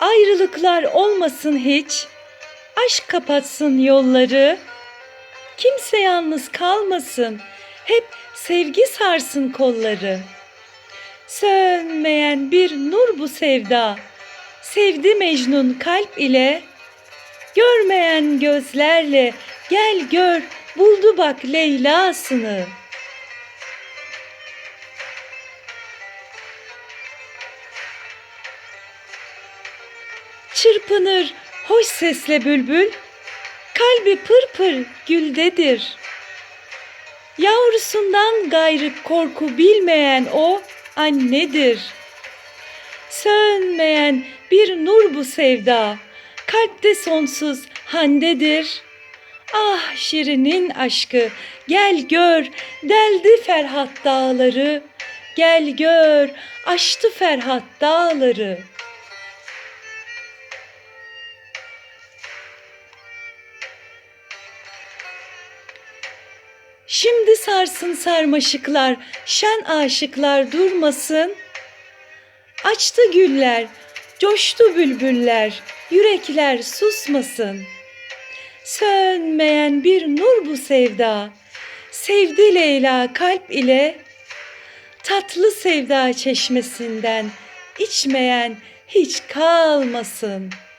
Ayrılıklar olmasın hiç. Aşk kapatsın yolları. Kimse yalnız kalmasın. Hep sevgi sarsın kolları. Sönmeyen bir nur bu sevda. Sevdi Mecnun kalp ile. Görmeyen gözlerle gel gör buldu bak Leyla'sını. Çırpınır hoş sesle bülbül, kalbi pır pır güldedir. Yavrusundan gayrı korku bilmeyen o annedir. Sönmeyen bir nur bu sevda, kalpte sonsuz handedir. Ah Şirin'in aşkı, gel gör, deldi Ferhat dağları. Gel gör, aştı Ferhat dağları. Şimdi sarsın sarmaşıklar, şen aşıklar durmasın. Açtı güller, coştu bülbüller, yürekler susmasın. Sönmeyen bir nur bu sevda, sevdi Leyla kalp ile. Tatlı sevda çeşmesinden içmeyen hiç kalmasın.''